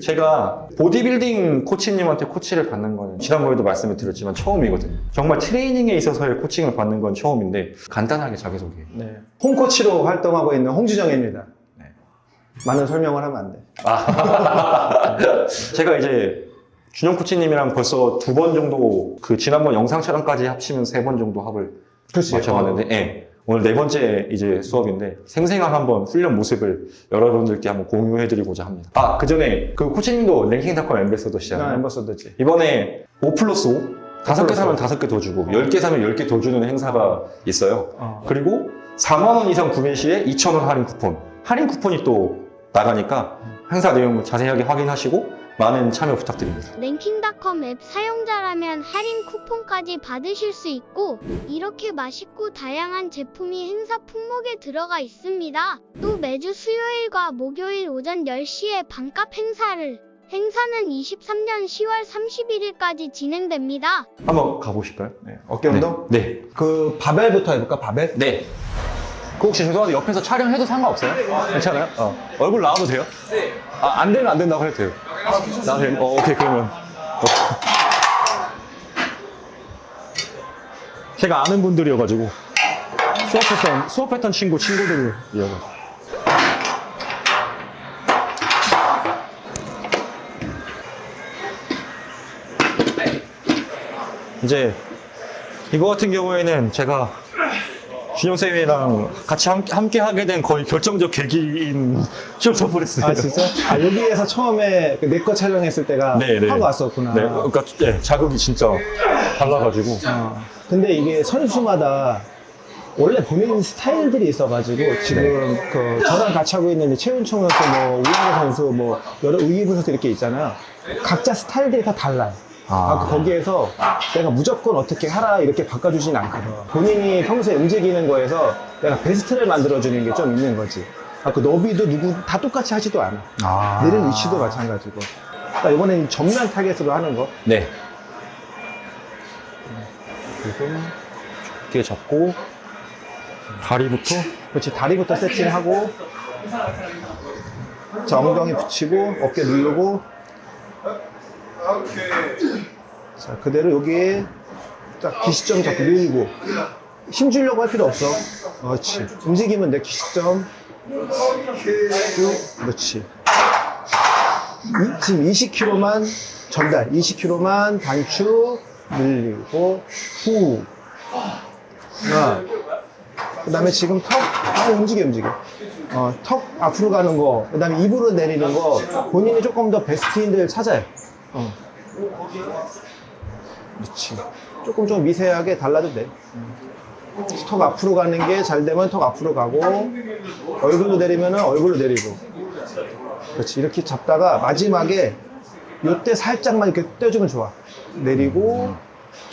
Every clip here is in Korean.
제가 보디빌딩 코치님한테 코치를 받는 거는 지난번에도 말씀을 드렸지만 처음이거든요. 정말 트레이닝에 있어서의 코칭을 받는 건 처음인데 간단하게 자기소개. 네. 홈코치로 활동하고 있는 홍주정입니다. 네. 많은 설명을 하면 안 돼. 제가 이제 준영 코치님이랑 벌써 두 번 정도 그 지난번 영상 촬영까지 합치면 세 번 정도 합을 그렇지. 맞춰봤는데 예. 오늘 네 번째 이제 수업인데 생생한 한번 훈련 모습을 여러분들께 한번 공유해드리고자 합니다. 아, 그 전에 그 코치님도 랭킹닷컴 나 엠베서더시잖아요. 엠버서더지. 이번에 5 플러스 5? 다섯 개 사면 오. 다섯 개 더 주고, 10개 사면 10개 더 주는 행사가 있어요. 어. 그리고 4만원 이상 구매 시에 2,000원 할인 쿠폰. 할인 쿠폰이 또 나가니까 행사 내용을 자세하게 확인하시고 많은 참여 부탁드립니다. 랭킹닷컴 앱 사용자라면 할인 쿠폰까지 받으실 수 있고 이렇게 맛있고 다양한 제품이 행사 품목에 들어가 있습니다. 또 매주 수요일과 목요일 오전 10시에 반값 행사를 행사는 23년 10월 31일까지 진행됩니다. 한번 가보실까요? 네. 어깨 운동? 네. 그 바벨부터 해볼까? 바벨? 네. 그 혹시 죄송한데 옆에서 촬영해도 상관없어요? 괜찮아요? 어. 얼굴 나와도 돼요? 네. 아, 안 되면 안 된다고 해도 돼요. 나도 돼요? 어, 오케이, 그러면. 제가 아는 분들이어가지고. 수업했던, 수업했던 친구, 친구들이어가지고. 이제 이거 같은 경우에는 제가 준영 쌤이랑 같이 함께, 함께 하게 된 거의 결정적 계기인 쇼트프레스. 아 진짜? 아 여기에서 처음에 내 거 촬영했을 때가 네, 네. 하고 왔었구나. 네, 그러니까 네, 자극이 진짜 달라가지고. 어. 근데 이게 선수마다 원래 본인 스타일들이 있어가지고 지금 그 저랑 같이 하고 있는 최윤총 선수, 뭐 우영호 선수, 뭐 여러 의기부 선수 이렇게 있잖아요. 각자 스타일들이 다 달라요. 아, 거기에서 내가 무조건 어떻게 하라 이렇게 바꿔주진 않거든. 본인이 평소에 움직이는 거에서 내가 베스트를 만들어주는 게 좀 있는 거지. 아, 그 너비도 누구 다 똑같이 하지도 않아. 아. 내리는 위치도 마찬가지고. 그러니까 이번엔 전면 타겟으로 하는 거. 네. 그리고 이렇게 잡고 다리부터 그렇지 다리부터 세팅하고 자 엉덩이 붙이고 어깨 누르고 자 그대로 여기에 딱 기시점 잡고 밀고 힘 주려고 할 필요 없어 그렇지 움직이면 돼 기시점 쭉 그렇지 이- 지금 20kg만 전달 20kg만 단축 밀리고 후 하나 그 다음에 지금 턱, 아, 움직여, 움직여. 어, 턱 앞으로 가는 거, 그 다음에 입으로 내리는 거, 본인이 조금 더 베스트인들 찾아요. 어. 그렇지. 조금 좀 미세하게 달라도 돼. 턱 앞으로 가는 게 잘 되면 턱 앞으로 가고, 얼굴로 내리면 얼굴로 내리고. 그렇지. 이렇게 잡다가 마지막에 요때 살짝만 이렇게 떼주면 좋아. 내리고,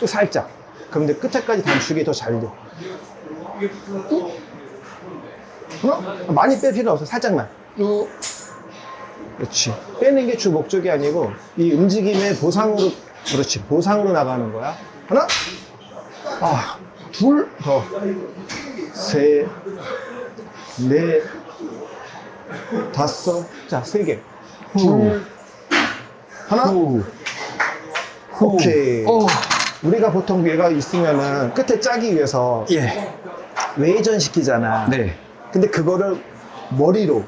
또 살짝. 그럼 이제 끝에까지 단축이 더 잘 돼. 어? 많이 뺄 필요 없어 살짝만 요. 그렇지 빼는 게 주 목적이 아니고 이 움직임의 보상으로 그렇지. 보상으로 나가는 거야. 하나 아, 아둘더 셋 넷 다섯. 자 세 개. 둘. 하나. 오케이. 우리가 보통 얘가 있으면은 끝에 짜기 위해서 예. 외전 시키잖아. 네. 근데 그거를 머리로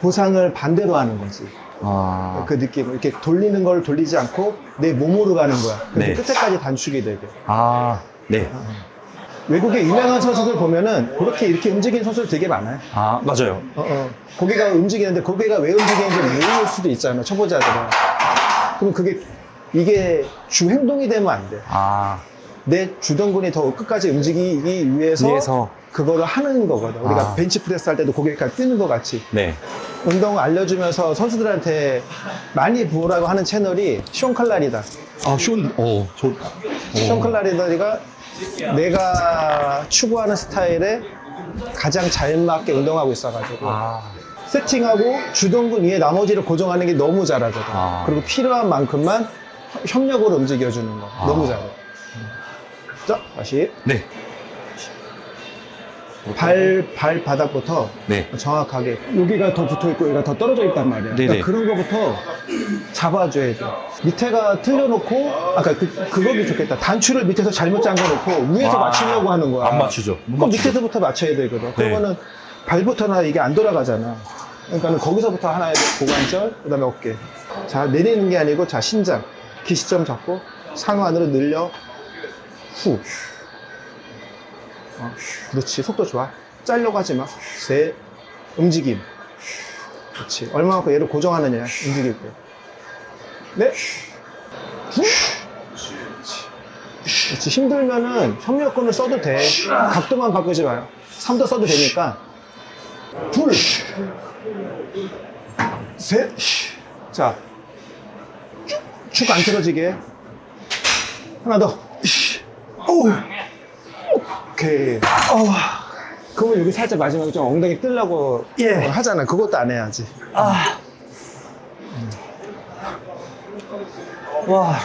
보상을 반대로 하는 거지. 아. 그 느낌. 이렇게 돌리는 걸 돌리지 않고 내 몸으로 가는 거야. 그래서 네. 끝에까지 단축이 되게. 아. 네. 외국의 유명한 선수들 보면은 그렇게 이렇게 움직이는 선수들 되게 많아요. 아, 맞아요. 어, 어. 고개가 움직이는데 고개가 왜 움직이는지 모를 수도 있잖아. 초보자들은. 그럼 그게 이게 주 행동이 되면 안 돼. 아. 내 주둔근이 더 끝까지 움직이기 위해서, 위해서. 그거를 하는 거거든. 우리가 아. 벤치프레스 할 때도 고개가 뜨는 것 같이. 네. 운동 알려주면서 선수들한테 많이 보라고 하는 채널이 쇼 칼라리다. 아, 쇼, 어, 저. 쇼 칼라리다가 내가 추구하는 스타일에 가장 잘 맞게 운동하고 있어가지고 아. 세팅하고 주둔근 위에 나머지를 고정하는 게 너무 잘하거든. 아. 그리고 필요한 만큼만 협력으로 움직여주는 거. 아. 너무 잘해. 자, 다시. 네. 발, 발 바닥부터 네. 정확하게 여기가 더 붙어 있고 여기가 더 떨어져 있단 말이야. 네네. 그러니까 그런 거부터 잡아줘야 돼. 밑에가 틀려놓고 아까 그 그거도 좋겠다. 단추를 밑에서 잘못 잠궈놓고 위에서 와. 맞추려고 하는 거야. 안 맞추죠. 못 그럼 맞추죠. 밑에서부터 맞춰야 되거든. 네. 그러면은 발부터나 이게 안 돌아가잖아. 그러니까는 거기서부터 하나의 고관절, 그다음에 어깨. 자 내리는 게 아니고 자 신장, 기시점 잡고 상하 안으로 늘려 후. 어, 그렇지 속도 좋아. 잘려고 하지 마. 세 움직임. 그렇지. 얼마만큼 얘를 고정하느냐 움직일 때. 네. 후. 그렇지. 힘들면은 협력근을 써도 돼. 각도만 바꾸지 마요. 3도 써도 되니까. 둘. 셋. 자. 쭉. 축안 틀어지게. 하나 더. 오. 오케이. 어. 그러면 여기 살짝 마지막에 좀 엉덩이 뜨려고 예. 어, 하잖아. 그것도 안 해야지. 아. 와.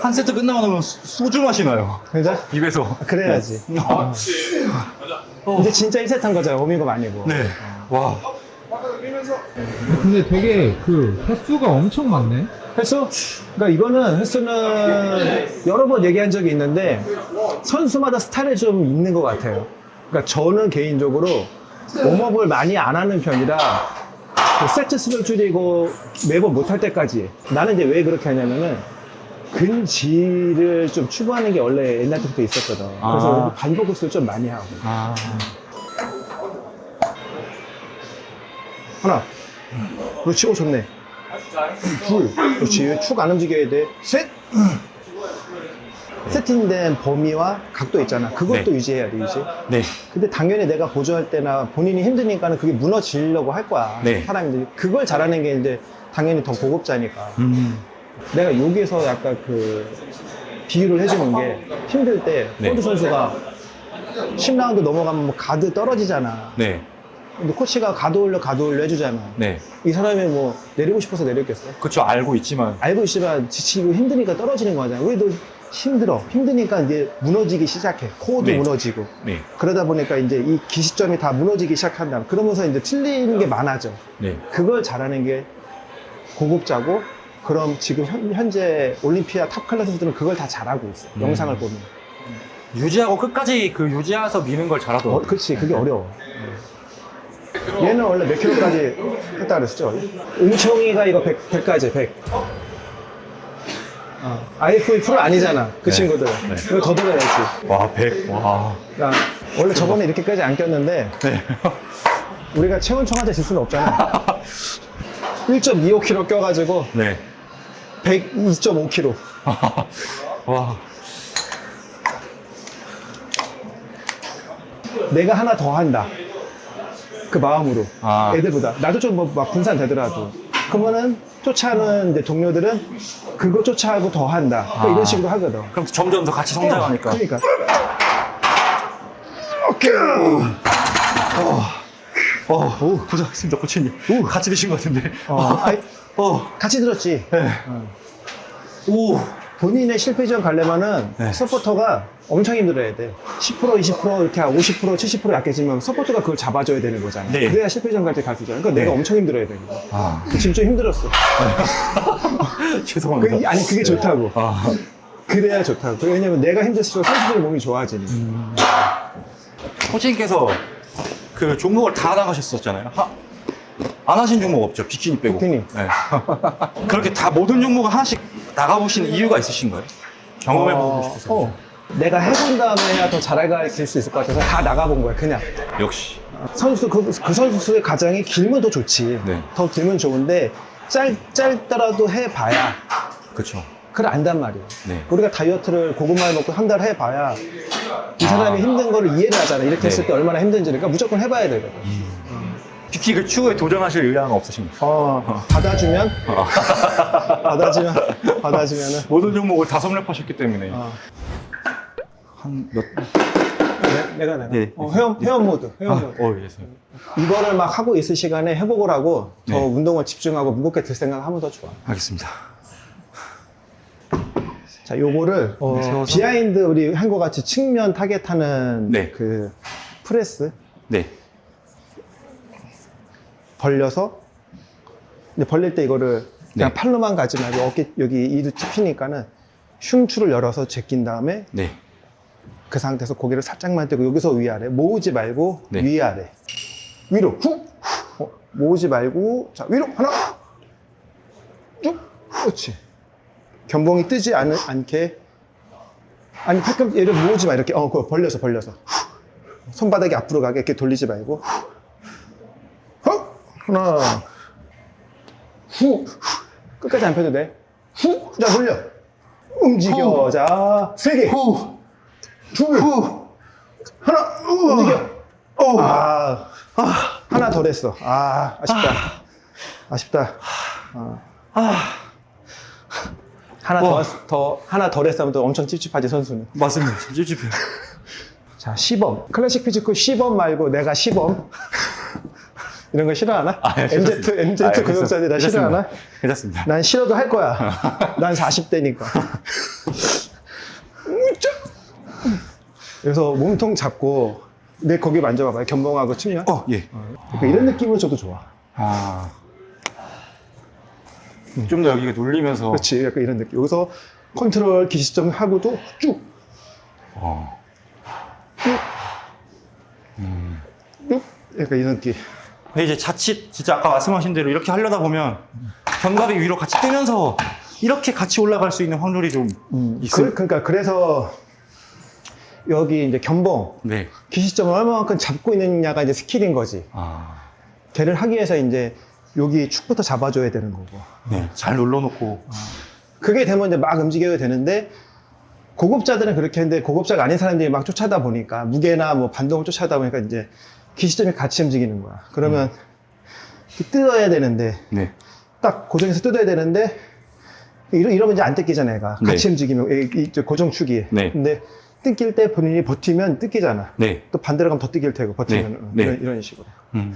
한 세트 끝나고 나면 수- 소주 맛이 나요. 그죠? 입에서. 그래야지. 어. 이제 진짜 1세트 한 거잖아. 워밍업 아니고. 네. 와. 근데 되게 그 횟수가 엄청 많네. 횟수? 그러니까 이거는 횟수는 여러 번 얘기한 적이 있는데 선수마다 스타일이 좀 있는 것 같아요. 그러니까 저는 개인적으로 웜업을 많이 안 하는 편이라 그 세트 수를 줄이고 매번 못할 때까지 나는 이제 왜 그렇게 하냐면은 근지를 좀 추구하는 게 원래 옛날 때부터 있었거든. 그래서 아. 반복 횟수를 좀 많이 하고 아. 하나 그렇지 오 좋네 둘 그렇지 축 안 움직여야 돼 셋 세팅된 범위와 각도 있잖아 그것도 네. 유지해야 돼 유지 네. 근데 당연히 내가 보조할 때나 본인이 힘드니까는 그게 무너지려고 할 거야 네. 사람들이 그걸 잘하는 게 이제 당연히 더 고급자니까 음. 내가 여기서 약간 그 비유를 해주는 게 힘들 때 네. 호주 선수가 10라운드 넘어가면 뭐 가드 떨어지잖아 네. 코치가 가드 올려 가드 올려 해주잖아 네. 이 사람이 뭐 내리고 싶어서 내렸겠어? 그쵸, 알고 있지만. 알고 있으면 지치고 힘드니까 떨어지는 거잖아. 우리도 힘들어. 힘드니까 이제 무너지기 시작해. 코어도 네. 무너지고. 네. 그러다 보니까 이제 이 기시점이 다 무너지기 시작한다. 그러면서 이제 틀리는 게 많아져. 네. 그걸 잘하는 게 고급자고, 그럼 지금 현, 현재 올림피아 탑 클래스 선수들은 그걸 다 잘하고 있어. 음. 영상을 보면. 유지하고 끝까지 그 유지해서 미는 걸 어, 잘하더라고요. 그렇지. 그게 어려워. 얘는 원래 몇 킬로까지 했다 그랬었죠? 은총이가 이거 100, 100까지, 100. 어, IFV 프로 아니잖아. 그 네. 친구들. 네. 이거 더 들어야지. 와, 100. 와. 야, 원래 저번에 이렇게까지 안 꼈는데, 네. 우리가 체온청한테 질 수는 없잖아. 1.25kg 껴가지고, 네. 102.5kg. 와. 내가 하나 더 한다. 그 마음으로. 아. 애들보다. 나도 좀 뭐 막 분산 되더라도. 그러면은 쫓아하는 이제 동료들은 그거 쫓아하고 더 한다. 또 아. 이런 식으로 하거든. 그럼 점점 더 같이 성장하니까. 어, 그러니까. 오케이. 어, 오, 고생하셨습니다, 코치님. 오, 같이 드신 것 같은데. 어, 아이, 어, 같이 들었지. 네. 오. 본인의 실패전 가려면은 네. 서포터가 엄청 힘들어야 돼. 10% 20% 이렇게 하고 50% 70% 약해지면 서포터가 그걸 잡아줘야 되는 거잖아. 네. 그래야 실패전 갈때 갈 수 있잖아. 그러니까 내가 네. 엄청 힘들어야 되는 거야. 아, 지금 좀 힘들었어. 죄송합니다. 그, 아니 그게 좋다고. 아, 그래야 좋다고. 왜냐면 내가 힘들수록 선수들 몸이 좋아지니까. 코치님께서 그 종목을 다 나가셨었잖아요. 하, 안 하신 종목 없죠? 비키니 빼고. 비키니. 네. 그렇게 다 모든 종목을 하나씩 나가보시는 이유가 있으신가요? 경험해보고 싶어서. 어, 내가 해본 다음에 해야 더 잘할 수 있을 것 같아서 다 나가본 거야, 그냥. 역시. 선수, 그, 그 선수의 가장이 길면 더 좋지. 네. 더 길면 좋은데, 짧, 짧더라도 해봐야, 그쵸. 그걸 안단 말이야. 네. 우리가 다이어트를 고구마를 먹고 한 달 해봐야, 이 사람이 아. 힘든 거를 이해를 하잖아. 이렇게 네. 했을 때 얼마나 힘든지. 그러니까 무조건 해봐야 되거든. 비키 그 추구에 도전하실 의향은 없으신가요? 어, 받아주면, 받아주면, 받아주면은, 모든 종목을 다 섭렵하셨기 때문에. 어, 한 몇. 내- 내가 내가. 네. 어, 회원, 회원 모드, 아, 회원 모드. 어, 예. 선 이거를 막 하고 있을 시간에 회복을 하고 더 네. 운동을 집중하고 무겁게 들 생각 하면 더 좋아. 알겠습니다. 자, 요거를 어, 네, 세워서. 비하인드 우리 한 거 같이 측면 타겟하는 네. 그 프레스 네. 벌려서 근데 벌릴 때 이거를 그냥 네. 팔로만 가지 말고 어깨 여기 이도 찝히니까는 흉추를 열어서 제낀 다음에 네. 그 상태에서 고개를 살짝만 떼고 여기서 위아래 모으지 말고 네. 위아래. 위로 후 어, 모으지 말고 자 위로 하나! 쭉! 그렇지. 견봉이 뜨지 않, 않게. 아니 팔꿈 얘를 모으지 마. 이렇게. 어 그거 벌려서 벌려서. 손바닥이 앞으로 가게 이렇게 돌리지 말고. 헉 하나! 후 끝까지 안 펴도 돼 후 자 돌려 움직여 자세개 둘, 하나, 움직여. 아, 아, 하나 덜 했어. 아, 아쉽다. 아 쉽다. 아. 하나 더, 더, 하나 덜 했으면 또 엄청 찝찝하지, 선수는. 맞습니다. 찝찝해요. 자, 시범. 클래식 피지컬 시범 말고 내가 시범. 이런 거 싫어하나? 아, 예, MZ. MZ 아, 예, 나 괜찮습니다. 싫어하나? 괜찮습니다. 난 싫어도 할 거야. 난 40대니까. 그래서 몸통 잡고 내 거기 만져봐봐요. 견봉하고 측면. 어, 예. 그러니까 이런 느낌으로 줘도 좋아. 아. 좀 더 여기가 눌리면서. 그렇지. 약간 이런 느낌. 여기서 컨트롤 기시점 하고도 쭉, 어. 쭉. 약간 이런 느낌. 근데 이제 자칫 진짜 아까 말씀하신 대로 이렇게 하려다 보면 견갑이 위로 같이 뜨면서 이렇게 같이 올라갈 수 있는 확률이 좀 있어요. 그, 그러니까 그래서 여기 이제 견봉, 네. 기시점을 얼마만큼 잡고 있느냐가 이제 스킬인 거지. 아. 걔를 하기 위해서 이제 여기 축부터 잡아줘야 되는 거고. 네. 잘 눌러놓고. 그게 되면 이제 막 움직여야 되는데 고급자들은 그렇게 했는데 고급자가 아닌 사람들이 막 쫓아다 보니까 무게나 뭐 반동을 쫓아다 보니까 이제 기시점이 같이 움직이는 거야. 그러면 이렇게 뜯어야 되는데 네. 딱 고정해서 뜯어야 되는데 이러, 이러면 이제 안 뜯기잖아, 얘가. 네. 같이 움직이면 이, 이, 저 고정축이. 네. 근데 뜯길 때 본인이 버티면 뜯기잖아. 네. 또 반대로 가면 더 뜯길 테고 버티면 네. 은 네. 이런, 이런 식으로. 음.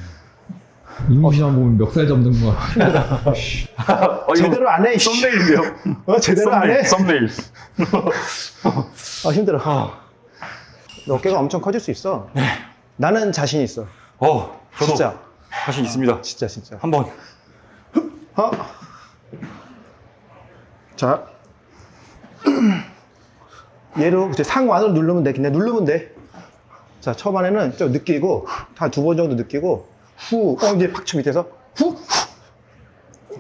이미지만 보면 멱살 잡는 거 같아. 어, 제대로 안 해. 이씨. 썸네일인데요? 어, 제대로 안 해. 썸네일. 아, 힘들어. 너 어깨가 엄청 커질 수 있어. 나는 자신 있어. 어, 저도 진짜. 자신 있습니다. 진짜, 진짜. 한번. 어? 자. 얘로 이제 상완으로 누르면 돼. 그냥 누르면 돼. 자, 초반에는 좀 느끼고, 한 두 번 정도 느끼고, 후, 어, 이제 팍쳐 밑에서, 후,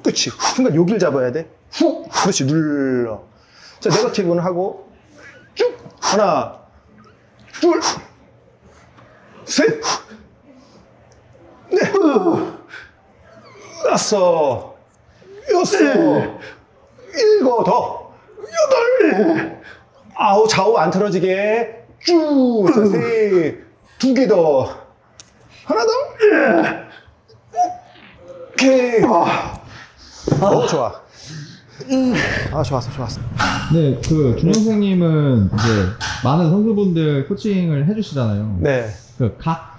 그치. 순간 여기를 잡아야 돼. 후, 그렇지. 눌러. 자, 네거티브는 하고, 쭉. 하나, 둘, 셋, 넷, 다섯, 여섯, 일곱, 더, 여덟, 아홉, 좌우 안 틀어지게. 쭉, 자, 세, 두개 더, 하나 더, 오케이. 어, 좋아. 아, 좋았어, 좋았어. 네, 그 준영 선생님은 이제 많은 선수분들 코칭을 해주시잖아요. 네. 그각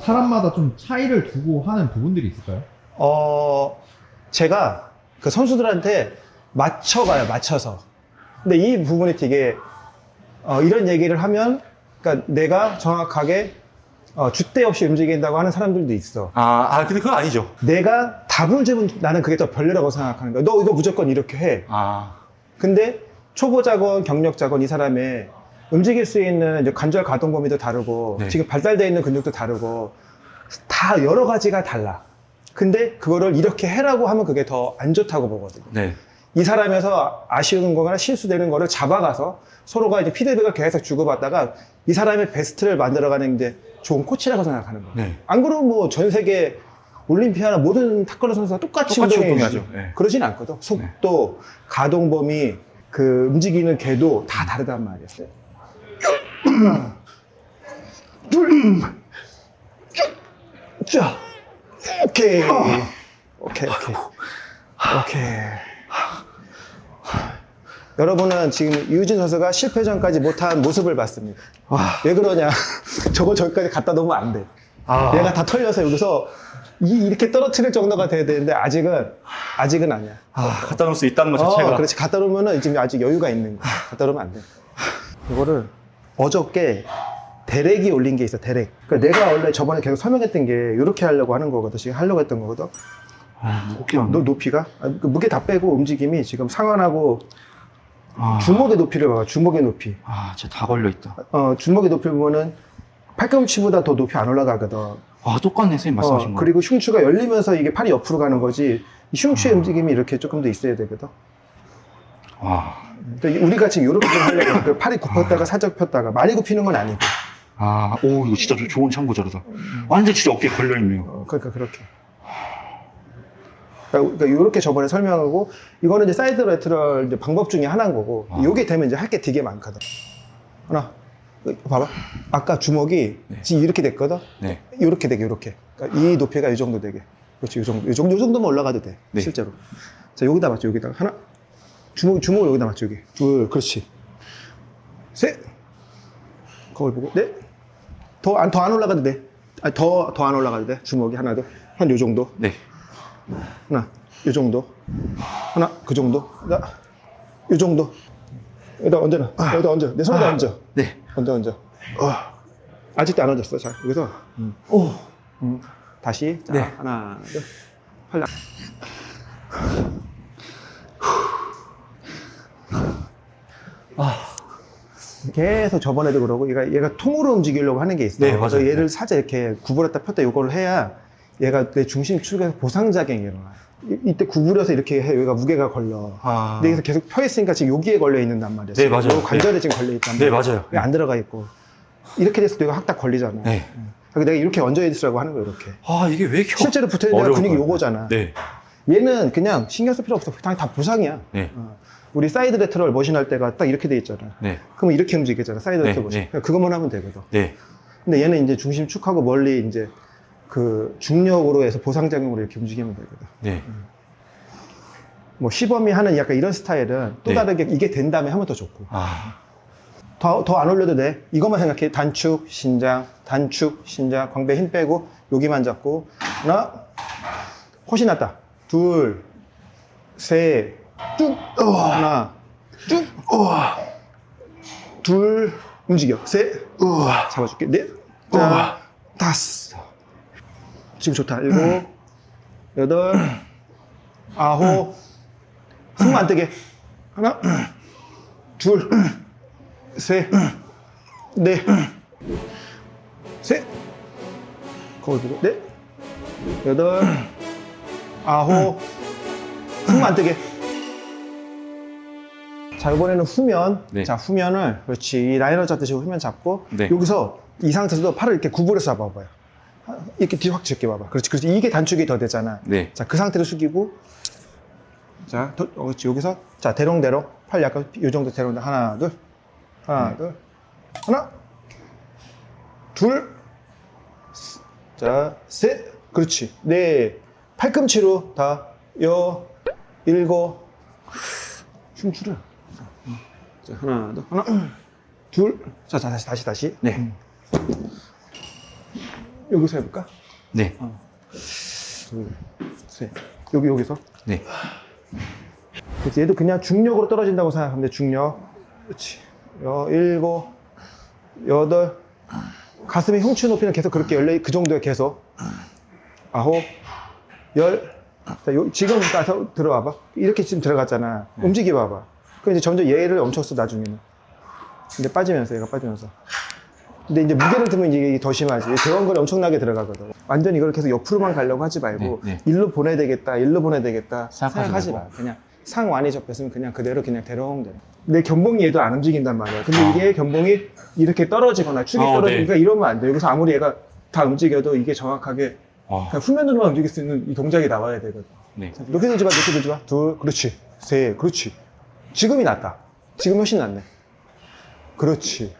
사람마다 좀 차이를 두고 하는 부분들이 있을까요? 어, 제가 그 선수들한테 맞춰가요, 맞춰서. 근데 이 부분이 되게, 어, 이런 얘기를 하면, 그러니까 내가 정확하게 어, 줏대 없이 움직인다고 하는 사람들도 있어. 아, 아, 근데 그건 아니죠. 내가 답을 주면 나는 그게 더 별로라고 생각하는 거야. 너 이거 무조건 이렇게 해. 아. 근데 초보자건 경력자건 이 사람의 움직일 수 있는 이제 관절 가동 범위도 다르고 네. 지금 발달되어 있는 근육도 다르고 다 여러 가지가 달라. 근데 그거를 이렇게 해라고 하면 그게 더 안 좋다고 보거든요. 네. 이 사람에서 아쉬운 거나 실수되는 거를 잡아가서 서로가 이제 피드백을 계속 주고받다가 이 사람의 베스트를 만들어가는 이제 좋은 코치라고 생각하는 거예요. 네. 안 그러면 뭐 전 세계 올림피아나 모든 타크로 선수가 똑같이, 똑같이 운동해야지. 운동하죠. 네. 그러진 않거든. 속도, 가동 범위, 그 움직이는 궤도 다 다르단 쭉, 자, 오케이, 오케이, 오케이, 오케이. 여러분은 지금 유진 선수가 실패 전까지 못한 모습을 봤습니다. 왜 그러냐? 저거 저기까지 갖다 놓으면 안 돼. 아. 얘가 다 털려서 여기서 이, 렇게 떨어뜨릴 정도가 돼야 되는데 아직은 아직은 아니야. 아, 갖다 놓을 수 있다는 것 자체가. 어, 그렇지. 갖다 놓으면은 지금 아직 여유가 있는 거야. 갖다 놓으면 안 돼. 이거를 어저께 대렉이 올린 게 있어, 대렉. 그러니까 내가 원래 저번에 계속 설명했던 게 이렇게 하려고 하는 거거든. 지금 하려고 했던 거거든. 아, 무겁게 너 높이가? 아, 그 무게 다 빼고 움직임이 지금 상완하고 아, 주먹의 높이를 봐봐, 주먹의 높이. 아, 진짜 다 걸려 있다. 어, 주먹의 높이 보면은 팔꿈치보다 더 높이 안 올라가거든. 아, 똑같네, 선생님 말씀하신 어, 거. 그리고 흉추가 열리면서 이게 팔이 옆으로 가는 거지. 이 흉추의 아. 움직임이 이렇게 조금 더 있어야 되거든. 와. 그러니까 우리가 지금 이렇게 좀 하려고 그 팔이 굽혔다가 살짝 폈다가 많이 굽히는 건 아니고. 아, 오, 이거 진짜 좋은 참고 자료다. 완전 진짜 어깨에 걸려있네요. 어, 그러니까 그렇게. 그러니까 이렇게 저번에 설명하고 이거는 이제 사이드 레트럴 이제 방법 중에 하나인 거고 아. 요게 되면 이제 할 게 되게 많거든. 하나, 이거 봐봐. 아까 주먹이 네. 지금 이렇게 됐거든. 네. 이렇게 되게 이렇게. 그러니까 이 높이가 이 정도 되게. 그렇지, 이 정도, 이 정도, 이 정도면 올라가도 돼. 네. 실제로. 자, 여기다 맞죠, 여기다 하나. 주먹, 주먹을 여기다 맞죠, 여기. 둘, 그렇지. 셋. 거울 보고, 넷. 더 안, 더 안 올라가도 돼. 아니, 더, 더 안 올라가도 돼. 주먹이 하나, 더. 한요 정도. 네. 하나, 요 정도. 하나, 그 정도. 하나, 요 정도. 여기다 얹어놔. 여기다 얹어. 내 손에다 얹어. 네. 얹어, 얹어. 어. 아직도 안 얹었어. 자, 여기서. 오. 음. 다시. 자, 네. 하나, 둘. 팔 나. 계속 저번에도 그러고 얘가 얘가 통으로 움직이려고 하는 게 있어. 네, 그래서 맞아요. 얘를 살짝 이렇게 구부렸다 폈다 이걸 해야 얘가 내 중심 축에서 보상작용이 일어나. 이- 이때 구부려서 이렇게 해 여기가 무게가 걸려. 아. 근데 여기서 계속 펴 있으니까 지금 여기에 걸려 있는단 말이야. 네, 맞아요. 요 관절에 지금 걸려 있단 네, 말이야. 맞아요. 여기 안 들어가 있고. 이렇게 됐을 때 이거 확딱 걸리잖아. 네. 그래서 내가 이렇게 얹어 있으라고 하는 거야, 이렇게. 아, 이게 왜 이렇게. 실제로 붙어 있는 어려운 근육이 거예요? 요거잖아. 네. 얘는 그냥 신경 쓸 필요 없어. 그냥 다 보상이야. 네. 어. 우리 사이드 레터럴 머신 할 때가 딱 이렇게 돼 있잖아. 네. 그러면 이렇게 움직이잖아. 사이드 네, 레터럴 머신. 네. 그냥 그것만 하면 되거든. 네. 근데 얘는 이제 중심 축하고 멀리 이제 그 중력으로 해서 보상작용으로 이렇게 움직이면 되거든. 네. 뭐 시범이 하는 약간 이런 스타일은 또 네. 다르게 이게 된 다음에 하면 더 좋고. 아. 더, 더 안 올려도 돼. 이것만 생각해. 단축, 신장, 단축, 신장, 광배 힘 빼고, 여기만 잡고. 하나, 훨씬 낫다. 둘, 셋, 쭉, 어, 하나, 쭉, 어, 둘, 움직여. 셋, 어, 잡아줄게. 넷, 자, 다섯. 지금 좋다. 일곱, 여덟, 아홉, 숨 안 뜨게. 하나, 둘, 셋, 넷, 셋, 거울 보고, 넷, 여덟, 아홉, 숨 안 뜨게. 자, 이번에는 후면. 네. 자, 후면을, 그렇지. 이 라이너 잡듯이 후면 잡고, 네. 여기서 이 상태에서도 팔을 이렇게 구부려서 잡아봐요. 이렇게 뒤확 젖게 봐봐. 그렇지. 그렇지. 이게 단축이 더 되잖아. 네. 자, 그 상태로 숙이고, 자, 더, 어, 그렇지. 여기서, 자, 대롱대롱. 팔 약간 이 정도 대롱대롱. 하나, 둘. 하나, 둘. 하나, 둘. 스- 자, 셋. 그렇지. 네. 팔꿈치로 다, 여, 일곱. 춤추려. 자, 하나, 둘. 하나, 둘. 자, 자, 다시, 다시, 다시. 네. 여기서 해볼까? 네. 둘, 셋. 여기, 여기서. 네. 그치, 얘도 그냥 중력으로 떨어진다고 생각하면 돼, 중력. 그렇지. 여, 일곱, 여덟. 가슴의 흉추 높이는 계속 그렇게 열려, 그 정도야, 계속. 아홉, 열. 자, 요, 지금 가서 들어와봐. 이렇게 지금 들어갔잖아. 움직여 봐봐. 그 이제 점점 얘를 엄청 써, 나중에는. 이제 빠지면서, 얘가 빠지면서. 근데 이제 무게를 들면 이게 더 심하지. 대원거리 엄청나게 들어가거든. 완전히 이걸 계속 옆으로만 가려고 하지 말고, 네, 네. 일로 보내야 되겠다, 일로 보내야 되겠다. 생각하지 말고. 마. 그냥 상완이 접혔으면 그냥 그대로 그냥 대롱대롱. 내 견봉이 얘도 안 움직인단 말이야. 근데 아. 이게 견봉이 이렇게 떨어지거나 축이 아, 떨어지니까 네. 이러면 안 돼. 여기서 아무리 얘가 다 움직여도 이게 정확하게 아. 그냥 후면으로만 움직일 수 있는 이 동작이 나와야 되거든. 네. 자, 이렇게 들지 마, 이렇게 들지 마. 둘, 그렇지. 셋, 그렇지. 지금이 낫다. 지금 훨씬 낫네. 그렇지.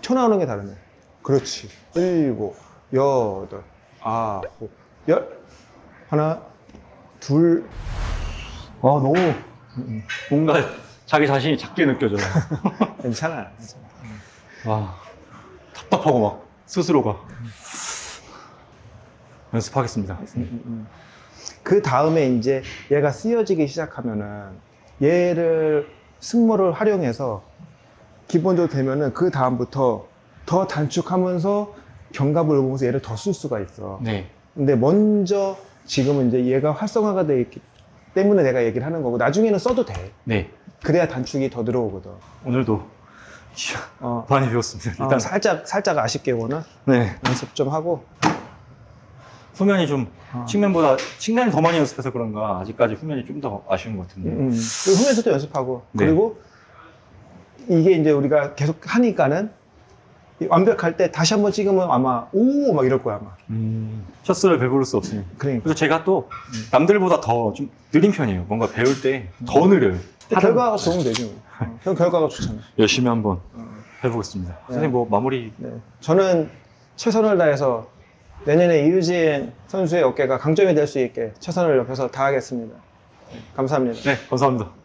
쳐 나오는 게 다르네. 그렇지. 일곱, 여덟, 아홉, 열. 하나, 둘. 아, 너무 뭔가 자기 자신이 작게 느껴져요. 괜찮아. 와. 답답하고 막, 스스로가. 연습하겠습니다. 그 다음에 이제 얘가 쓰여지기 시작하면은 얘를 승모를 활용해서 기본적으로 되면은 그 다음부터 더 단축하면서 견갑을 보면서 얘를 더 쓸 수가 있어. 네. 근데 먼저 지금은 이제 얘가 활성화가 돼 있기 때문에 내가 얘기를 하는 거고 나중에는 써도 돼. 네. 그래야 단축이 더 들어오거든. 오늘도 어, 많이 배웠습니다. 어, 일단 살짝 살짝 아쉽게 오늘 네. 연습 좀 하고 후면이 좀 어. 측면보다 측면을 더 많이 연습해서 그런가 아직까지 후면이 좀 더 아쉬운 것 같은데. 음, 그리고 후면서도 연습하고 네. 그리고 이게 이제 우리가 계속 하니까는 이 완벽할 때 다시 한번 찍으면 아마 오 막 이럴 거야 아마. 음, 셔츠를 배부를 수 없으니. 그러니까 그래서 제가 또 남들보다 더 좀 느린 편이에요. 뭔가 배울 때 더 느려요. 결과가 좋으면 되지. 뭐. 어, 형 결과가 좋잖아. 열심히 한번 해보겠습니다. 선생님 뭐 마무리 네. 저는 최선을 다해서 내년에 이유진 선수의 어깨가 강점이 될 수 있게 최선을 옆에서 다하겠습니다. 감사합니다. 네 감사합니다.